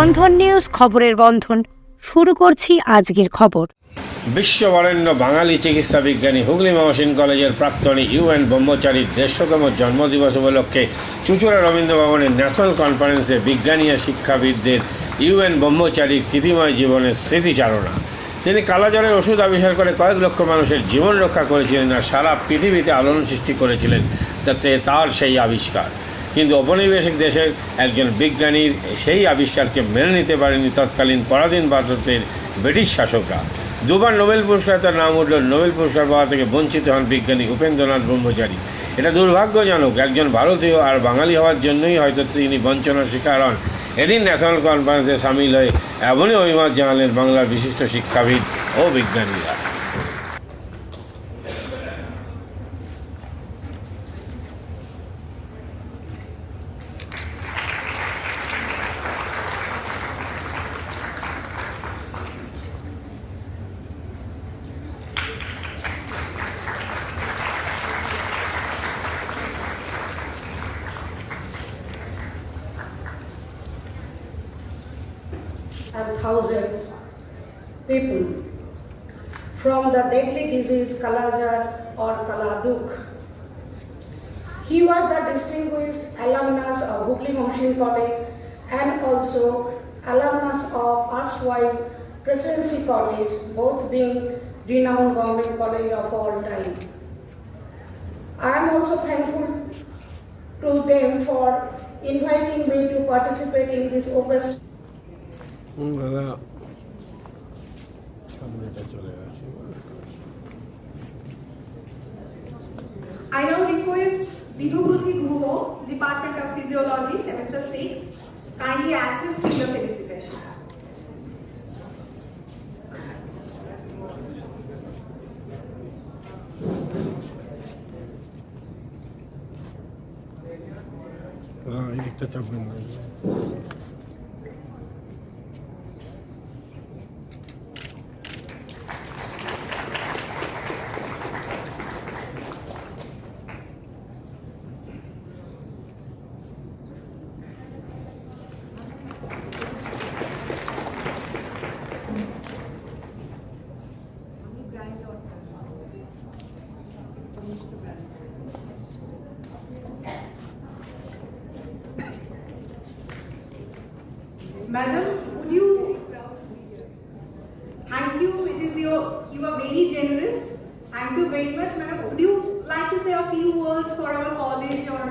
বন্ধন news খবরের বন্ধন। শুরু করছি আজকের খবর। বিশ্ববরেণ্য বাঙালি চিকিৎসা বিজ্ঞানী হুগলি মহসিন কলেজের প্রাক্তনী ইউএন ব্রহ্মচারীর দেড়শতম জন্মদিবস উপলক্ষে চুঁচুড়া রবীন্দ্র ভবনের ন্যাশনাল কনফারেন্সে বিজ্ঞানী ও শিক্ষাবিদদের ইউএন ব্রহ্মচারীর কৃতিময় জীবনের স্মৃতিচারণা। তিনি কালাজ্বরের ওষুধ আবিষ্কার করে কয়েক লক্ষ মানুষের জীবন রক্ষা করেছিলেন আর সারা পৃথিবীতে আলোড়ন সৃষ্টি করেছিলেন তাতে তার সেই আবিষ্কার। কিন্তু ঔপনিবেশিক দেশের একজন বিজ্ঞানীর সেই আবিষ্কারকে মেনে নিতে পারেনি তৎকালীন পরাধীন ভারতের ব্রিটিশ শাসকরা। দুবার নোবেল পুরস্কার তার নাম উঠল, নোবেল পুরস্কার পাওয়া থেকে বঞ্চিত হন বিজ্ঞানী উপেন্দ্রনাথ ব্রহ্মচারী। এটা দুর্ভাগ্যজনক, একজন ভারতীয় আর বাঙালি হওয়ার জন্যই হয়তো তিনি বঞ্চনার শিকার হন। এদিন ন্যাশনাল কনফারেন্সে সামিল হয়ে এমনই অভিমত জানালেন বাংলার বিশিষ্ট শিক্ষাবিদ ও বিজ্ঞানীরা। And thousands people from the deadly disease Kalajar or Kaladuk. He was the distinguished alumnus of Hooghly Mohsin College and also alumnus of erstwhile Presidency College, both being renowned government college of all time. I am also thankful to them for inviting me to participate in this august দাদা সামনেটা চলে আসে I now request Vibhubuti Guho, Department of Physiology, Semester 6, kindly access to the felicitation. হ্যাঁ এই দিকটা চাপবেন না Madam, would you, thank you, it is your, you are very generous. Thank you very much, madam. Would you like to say a few words for our college or?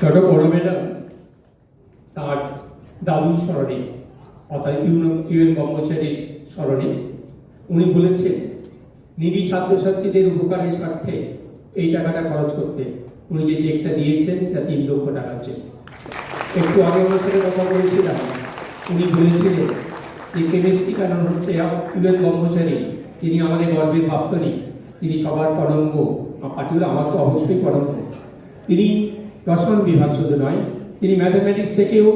ছোট বড় madam তার দাদুর স্মরণে অর্থাৎ ইউএন ব্রহ্মচারীর স্মরণে উনি বলেছেন needy ছাত্রছাত্রীদের উপকারের স্বার্থে এই টাকাটা খরচ করতে। উনি যে চেকটা দিয়েছেন, সেটা তিন লক্ষ টাকা চেক একটু আগে সাথে কথা বলেছিলাম। উনি বলেছিলেন যে, কেমিস্ট্রি কারণ হচ্ছে ইউএন ব্রহ্মচারী তিনি আমাদের গর্বের প্রাপ্তনী তিনি সবার পরঙ্গ পার্টিকুলার আমার তো অবশ্যই পরঙ্গ তিনি রসায়ন বিভাগ শুধু নয়, তিনি ম্যাথামেটিক্স থেকেও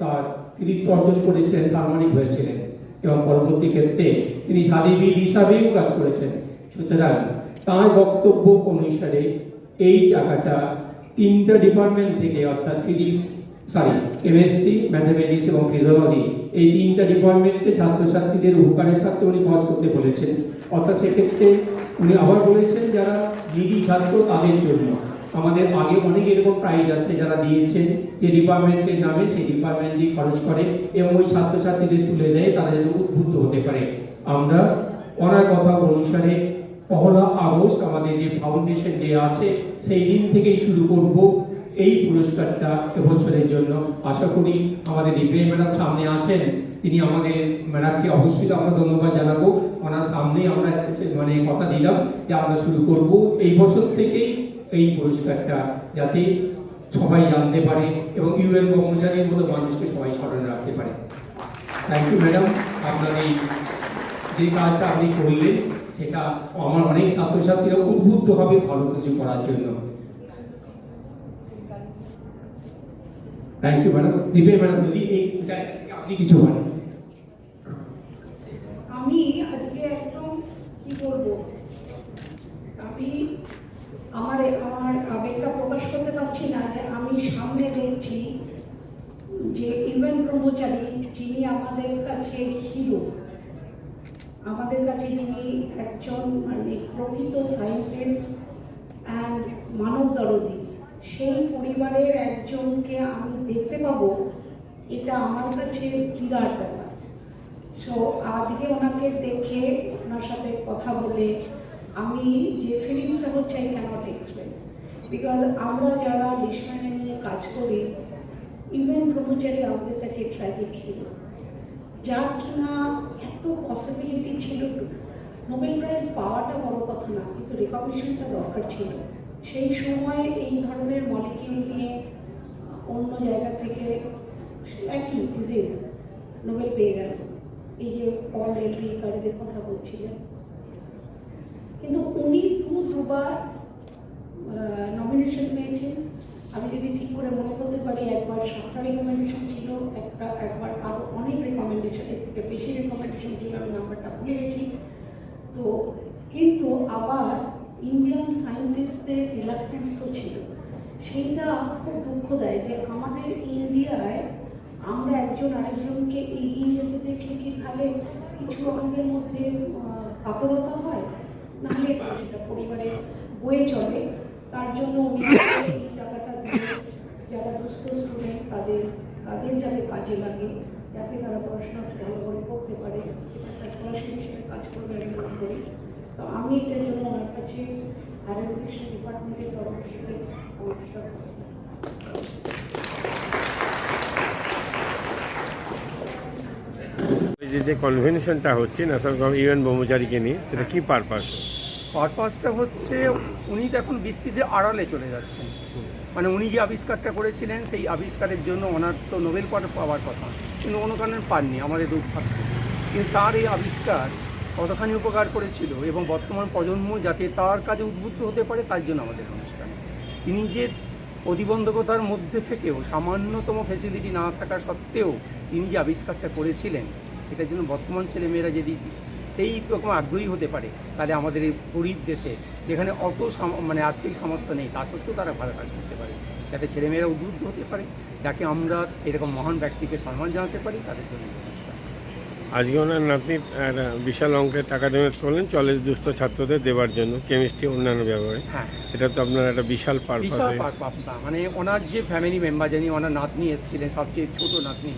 তার কৃতিত্ব অর্জন করেছিলেন সাংবাদিক হয়েছিলেন। এবং পরবর্তী ক্ষেত্রে তিনি শারীরিক হিসাবেও কাজ করেছেন। সুতরাং তার বক্তব্য অনুসারে এই টাকাটা তিনটা ডিপার্টমেন্ট থেকে, অর্থাৎ ফিজিক্স সরি কেমিস্ট্রি ম্যাথামেটিক্স এবং ফিজিওলজি এই তিনটা ডিপার্টমেন্টে ছাত্রছাত্রীদের উপকারের সাথে উনি কাজ করতে বলেছেন। অর্থাৎ সেক্ষেত্রে উনি আবার বলেছেন, যারা জিডি ছাত্র তাদের জন্য। আমাদের আগে অনেক এরকম প্রাইজ আছে যারা দিয়েছেন যে ডিপার্টমেন্টের নামে সেই ডিপার্টমেন্টই খরচ করে এবং ওই ছাত্রছাত্রীদের তুলে দেয়, তারা যেন উদ্বুদ্ধ হতে পারে। আমরা ওনার কথা অনুসারে পহলা আগস্ট আমাদের যে ফাউন্ডেশন ডে আছে, সেই দিন থেকেই শুরু করব এই পুরস্কারটা এবছরের জন্য। আশা করি আমাদের দিব্যাই ম্যাডাম সামনে আছেন। তিনি আমাদের ম্যাডামকে অবশ্যই আমরা ধন্যবাদ জানাব। ওনার সামনেই আমরা মানে কথা দিলাম যে আমরা শুরু করব এই বছর থেকেই এই পুরস্কারটা যাতে সবাই জানতে পারে এবং ইউএন কর্মচারীর মতো মানুষকে সবাই স্মরণে রাখতে পারে। থ্যাংক ইউ ম্যাডাম আপনার এই যে কাজটা আপনি করলেন সেটা আমার অনেক ছাত্রছাত্রীরা উদ্বুদ্ধ হবে ভালো কিছু করার জন্য। থ্যাংক ইউ ম্যাডাম দিবে ম্যাডাম যদি এই আপনি কিছু বলেন। আমি আজকে একদম কি করব আমি আমার আমার আবেগটা প্রকাশ করতে পারছি না যে আমি সামনে দেখছি যে ইভেন ব্রহ্মচারী যিনি আমাদের কাছে হিরো আমাদের কাছে যিনি একজন মানে প্রকৃত সায়েন্টিস্ট অ্যান্ড মানব দরদি সেই পরিবারের একজনকে আমি দেখতে পাবো, এটা আমার কাছে বিরাট ব্যাপার। সো আজকে ওনাকে দেখে ওনার সাথে কথা বলে আমি যে ফিলিংসটা হচ্ছে আই ক্যানট এক্সপ্রেস বিকজ আমরা যারা লিসম্যানে নিয়ে কাজ করি ইভেন ব্রহ্মচারী আমাদের কাছে ট্র্যাজিক হিরো যার কিনা এত পসিবিলিটি ছিল। নোবেল প্রাইজ পাওয়াটা বড় কথা না, কিন্তু রেকগনিশনটা দরকার ছিল। সেই সময়ে এই ধরনের মলিকিউল নিয়ে অন্য জায়গা থেকে একই ডিজিজ নোবেল পেয়ে গেল। এই যে পল এলরি কারিদের কথা বলছিলেন। কিন্তু উনি দু দুবার নমিনেশন পেয়েছেন। আমি যদি ঠিক করে মনে করতে পারি, একবার সাতটা রেকমেন্ডেশন ছিল, একটা, একবার আরও অনেক রেকমেন্ডেশন এর থেকে বেশি রেকমেন্ডেশন ছিল, আমি নাম্বারটা ভুলে গেছি। তো কিন্তু আবার ইন্ডিয়ান সায়েন্টিস্টদের রিলাক্টেন্সও ছিল। সেইটা খুব দুঃখ দেয় যে আমাদের ইন্ডিয়ায় আমরা একজন আরেকজনকে এগিয়ে যেতে দেখলে কি তাহলে কিছু আমাদের মধ্যে কাতরতা হয়? নাহলে সেটা পরিবারে বয়ে চলে। তার জন্য যারা স্টুডেন্ট তাদের তাদের যাতে কাজে লাগে যাতে তারা পড়াশোনা ভালো করে করতে পারে একটা স্কলারশিপ হিসেবে কাজ করবে আমি মনে করি। তো আমি এটার জন্য ওনার কাছে হায়ার এডুকেশন ডিপার্টমেন্টের তরফ থেকে আমার এই যে যে কনভেনশনটা হচ্ছে ন্যাশনাল ইউএন ব্রহ্মচারীকে নিয়ে সেটা কি পারপাস পারপাসটা হচ্ছে উনি তো এখন বিস্তৃতি আড়ালে চলে যাচ্ছেন। মানে উনি যে আবিষ্কারটা করেছিলেন, সেই আবিষ্কারের জন্য ওনার তো নোবেল পাওয়ার পাওয়ার কথা। কিন্তু কোনো কারণে পাননি আমাদের দুর্ভাগ্য। কিন্তু তার এই আবিষ্কার কতখানি উপকার করেছিল এবং বর্তমান প্রজন্ম যাতে তার কাজে উদ্বুদ্ধ হতে পারে, তার জন্য আমাদের অনুষ্ঠান তিনি যে প্রতিবন্ধকতার মধ্যে থেকেও সামান্যতম ফেসিলিটি না থাকা সত্ত্বেও তিনি যে আবিষ্কারটা করেছিলেন, সেটার জন্য বর্তমান ছেলেমেয়েরা যদি সেই রকম আগ্রহী হতে পারে তাহলে আমাদের এই গরিব দেশে, যেখানে অত মানে আর্থিক সামর্থ্য নেই, তা সত্ত্বেও তারা ভালো কাজ করতে পারে যাতে ছেলেমেয়েরা উদ্বুদ্ধ হতে পারে, যাকে আমরা এরকম মহান ব্যক্তিকে সম্মান জানাতে পারি, তাদের জন্য। আজকে ওনার নাতনি একটা বিশাল অঙ্কের টাকা ডোনেট করলেন চল্লিশ দুস্থ ছাত্রদের দেওয়ার জন্য কেমিস্ট্রি অন্যান্য ব্যাপারে হ্যাঁ। এটা তো আপনার একটা বিশাল পারপাস মানে ওনার যে ফ্যামিলি মেম্বার যিনি ওনার নাতনি এসেছিলেন সবচেয়ে ছোট নাতনি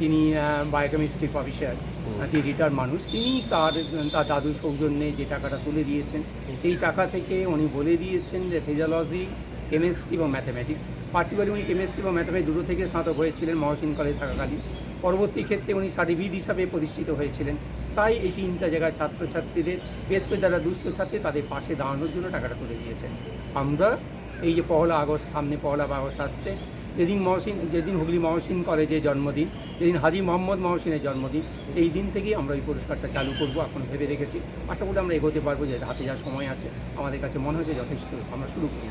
তিনি বায়োকেমিস্ট্রি অফিসার তিনি রিটায়ার মানুষ তিনি তার তার দাদু সৌজন্যে যে টাকাটা তুলে দিয়েছেন সেই টাকা থেকে উনি বলে দিয়েছেন যে ফিজিওলজি কেমিস্ট্রি এবং ম্যাথামেটিক্স পার্টিকুলারলি উনি কেমিস্ট্রি এবং ম্যাথামেটিক্স দুটো থেকে স্নাতক হয়েছিলেন মহসিন কলেজ থাকাকালীন। পরবর্তী ক্ষেত্রে উনি সার্টিফিকেট হিসাবে প্রতিষ্ঠিত হয়েছিলেন। তাই এই তিনটা জায়গায় ছাত্রছাত্রীদের বেশ করে যারা দুস্থ ছাত্রী, তাদের পাশে দাঁড়ানোর জন্য টাকাটা তুলে দিয়েছেন। আমরা এই যে পহলা আগস্ট, সামনে পহলা আগস্ট আসছে। যেদিন মহসিন, যেদিন হুগলি মহসিন কলেজের জন্মদিন, যেদিন হাজি মোহাম্মদ মহসিনের জন্মদিন, সেই দিন থেকেই আমরা এই পুরস্কারটা চালু করব এখন ভেবে রেখেছি। আশা করি আমরা এগোতে পারব যে হাতে যা সময় আছে, আমাদের কাছে মনে হচ্ছে যথেষ্ট আমরা শুরু করি।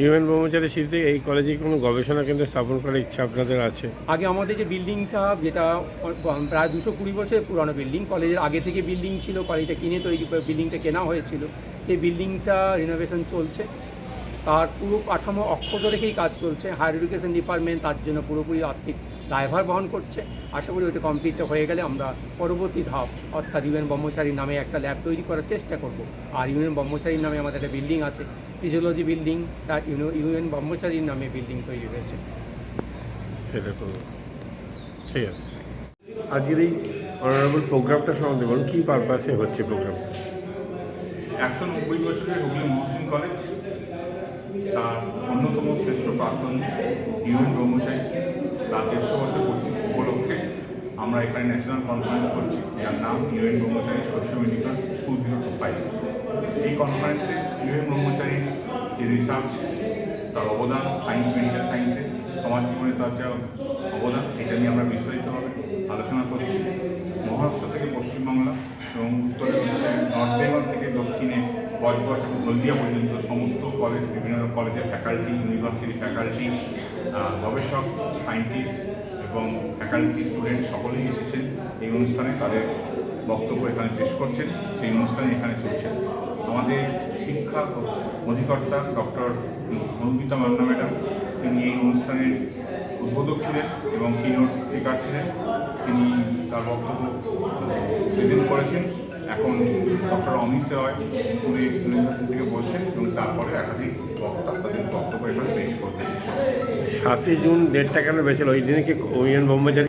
ইউএন ব্রহ্মচারী স্মৃতিতে এই কলেজে কোনো গবেষণা কেন্দ্র স্থাপন করার ইচ্ছা আপনাদের আছে? আগে আমাদের যে বিল্ডিংটা যেটা প্রায় দুশো কুড়ি বছরের পুরনো বিল্ডিং কলেজের আগে থেকে বিল্ডিং ছিল কলেজটা কিনে তৈরি বিল্ডিংটা কেনা হয়েছিল সেই বিল্ডিংটা রিনোভেশন চলছে। তার পুরো কাঠামো অক্ষত রেখেই কাজ চলছে। হায়ার এডুকেশন ডিপার্টমেন্ট তার জন্য পুরোপুরি আর্থিক দায়ভার বহন করছে। আশা করি ওইটা কমপ্লিটটা হয়ে গেলে আমরা পরবর্তী ধাপ অর্থাৎ ইউএন ব্রহ্মচারীর নামে একটা ল্যাব তৈরি করার চেষ্টা করব। আর ইউএন ব্রহ্মচারীর নামে আমাদের একটা বিল্ডিং আছে ফিজিওলজি বিল্ডিং তার ইউএন ব্রহ্মচারীর নামে বিল্ডিং তৈরি হয়েছে ঠিক আছে আজকের এই অনারেবল প্রোগ্রামটা সম্বন্ধে বলুন কী পারপাসে হচ্ছে প্রোগ্রাম একশো নব্বই বছরের হুগলি মহসিন কলেজ তার অন্যতম শ্রেষ্ঠ প্রাক্তন ইউএন ব্রহ্মচারী তার দেড়শো বছর উপলক্ষে আমরা এখানে ন্যাশনাল কনফারেন্স করছি যার নাম U N Brahmachari social medical two zero two five. এই কনফারেন্সে ইউএন ব্রহ্মচারীর যে রিসার্চ তার অবদান সায়েন্স মেডিকেল সায়েন্সে সমাজ জীবনে তার যা অবদান, সেটা নিয়ে আমরা বিস্তারিতভাবে আলোচনা করছি। মহারাষ্ট্র থেকে পশ্চিমবাংলা এবং উত্তরে নর্থ বেঙ্গল থেকে দক্ষিণে বজবজ এবং হলদিয়া পর্যন্ত সমস্ত কলেজ বিভিন্ন কলেজের ফ্যাকাল্টি ইউনিভার্সিটি ফ্যাকাল্টি গবেষক সায়েন্টিস্ট এবং ফ্যাকাল্টি স্টুডেন্ট সকলেই এসেছেন। এই অনুষ্ঠানে তাদের বক্তব্য এখানে পেশ করছেন। সেই অনুষ্ঠানে এখানে চলছে। আমাদের শিক্ষা অধিকর্তা ডক্টর অনুমিতা মান্না ম্যাডাম। তিনি এই অনুষ্ঠানের উদ্বোধক ছিলেন এবং কিনোট স্পিকার ছিলেন। তিনি তার বক্তব্য প্রেজেন্ট করেছেন। এখন ডক্টর অমিত রয় উনি ইউনিভার্সিটি থেকে বলছেন এবং তারপরে একাধিক বক্তা তাদের বক্তব্য এখানে পেশ করবেন। সাতই জুন ডেটটা কেন বেছিল ওই দিনে কি ইউএন ব্রহ্মচারী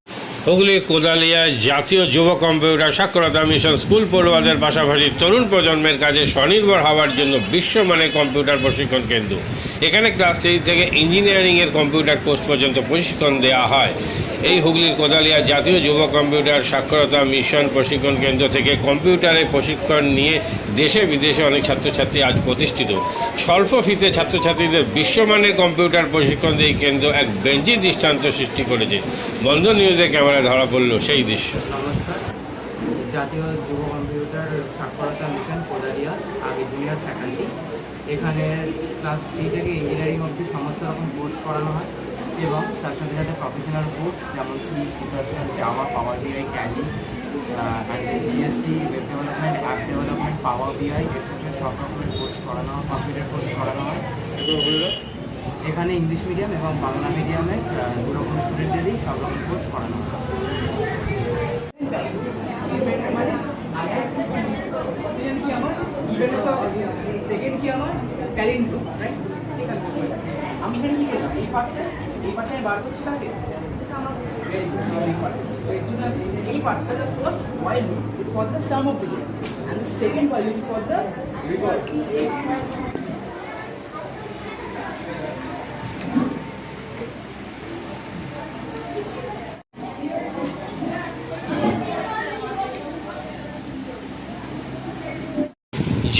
হুগলি, কোদালিয়া জাতীয় যুব কম্পিউটার সাক্ষরতা মিশন স্কুল পড়ুয়াদের পাশাপাশি তরুণ প্রজন্মের কাজে স্বনির্ভর হওয়ার জন্য বিশ্বমানের কম্পিউটার প্রশিক্ষণ কেন্দ্র। এখানে ক্লাস থ্রি থেকে ইঞ্জিনিয়ারিংয়ের কম্পিউটার কোর্স পর্যন্ত প্রশিক্ষণ দেওয়া হয়। এই হুগলির কোদালিয়া জাতীয় যুব কম্পিউটার সাক্ষরতা মিশন প্রশিক্ষণ কেন্দ্র থেকে কম্পিউটারে প্রশিক্ষণ নিয়ে দেশে বিদেশে অনেক ছাত্রছাত্রী আজ প্রতিষ্ঠিত। স্বল্প ফিতে ছাত্রছাত্রীদের বিশ্বমানের কম্পিউটার প্রশিক্ষণ দিয়ে কেন্দ্র এক বেঞ্জি দৃষ্টান্ত সৃষ্টি করেছে। বন্ধ নিউজে ক্যামেরায় ধরা পড়ল, সেই দৃশ্য। জাতীয় যুব কম্পিউটার সাক্ষরতা মিশন কোদালিয়া আগে জুনিয়র ফ্যাকাল্টি এখানে ক্লাস থ্রি থেকে ইঞ্জিনিয়ারিং অবধি সমস্ত রকম কোর্স করানো হয় এবং তার সাথে সাথে প্রফেশনাল কোর্স যেমন C C plus plus Java power B I and G S T web development app development power B I etcetera সব রকমের কোর্স করানো হয় কম্পিউটার কোর্স করানো হয়। এখানে ইংলিশ মিডিয়াম এবং বাংলা মিডিয়ামে দু রকম স্টুডেন্টেরই সব রকম কোর্স করানো হয়। সেকেন্ড কি আমার? ট্যালেন্ট আমি এই পার্টটা এই পার্টটা বার করছি good, এই পার্টটা while loop is for the sum of the and the second while for